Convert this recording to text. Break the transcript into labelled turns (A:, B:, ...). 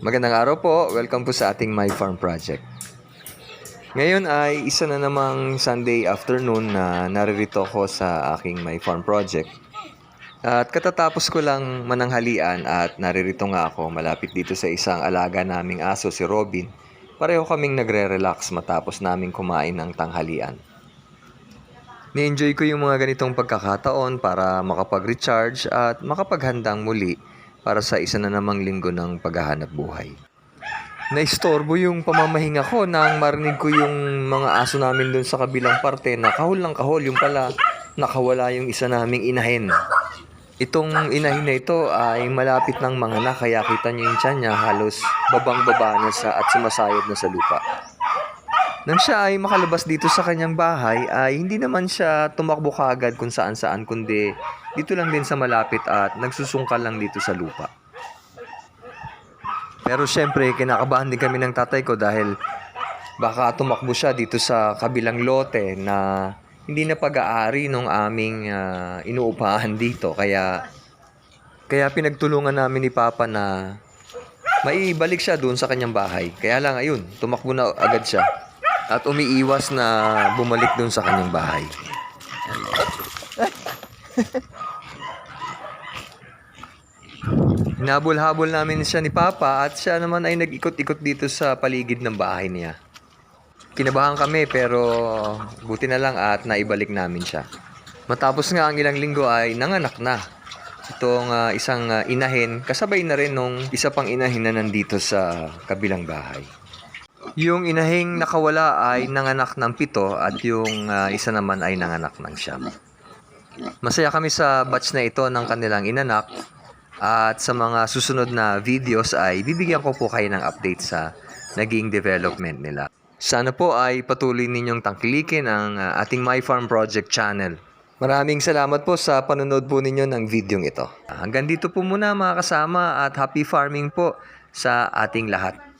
A: Magandang araw po. Welcome po sa ating My Farm Project. Ngayon ay isa na namang Sunday afternoon na naririto ko sa aking My Farm Project. At katatapos ko lang mananghalian at naririto nga ako malapit dito sa isang alaga naming aso si Robin. Pareho kaming nagre-relax matapos naming kumain ng tanghalian. Ni-enjoy ko yung mga ganitong pagkakataon para makapag-recharge at makapaghandang muli para sa isa na namang linggo ng paghahanap buhay. Naistorbo yung pamamahinga ko nang marinig ko yung mga aso namin doon sa kabilang parte na kahol ng kahol yung pala nakawala yung isa naming inahin. Itong inahin na ito ay malapit ng mga na kaya kita niyo yung tiyan niya halos babang-baba na sa at sumasayod na sa lupa. Nang siya ay makalabas dito sa kanyang bahay ay hindi naman siya tumakbo kaagad kung saan saan kundi dito lang din sa malapit at nagsusungkal lang dito sa lupa. Pero syempre kinakabahan din kami ng tatay ko dahil baka tumakbo siya dito sa kabilang lote na hindi na pag-aari nung aming ah, inuupahan dito kaya kaya pinagtulungan namin ni Papa na maibalik siya doon sa kanyang bahay. Kaya lang ayun, tumakbo na agad siya at umiiwas na bumalik doon sa kanyang bahay. Hinabol-habol namin siya ni Papa at siya naman ay nag-ikot-ikot dito sa paligid ng bahay niya. Kinabahan kami pero buti na lang at naibalik namin siya. Matapos nga ang ilang linggo ay nanganak na. Itong ah, isang ah, inahin kasabay na rin nung isa pang inahin na nandito sa kabilang bahay. Yung inahing nakawala ay nanganak ng pito at yung ah, isa naman ay nanganak ng siyam. Masaya kami sa batch na ito ng kanilang inanak at sa mga susunod na videos ay bibigyan ko po kayo ng update sa naging development nila. Sana po ay patuloy ninyong tangkilikin ang ah, ating My Farm Project channel. Maraming salamat po sa panonood po ninyo ng videong ito. Hanggang dito po muna mga kasama at happy farming po sa ating lahat.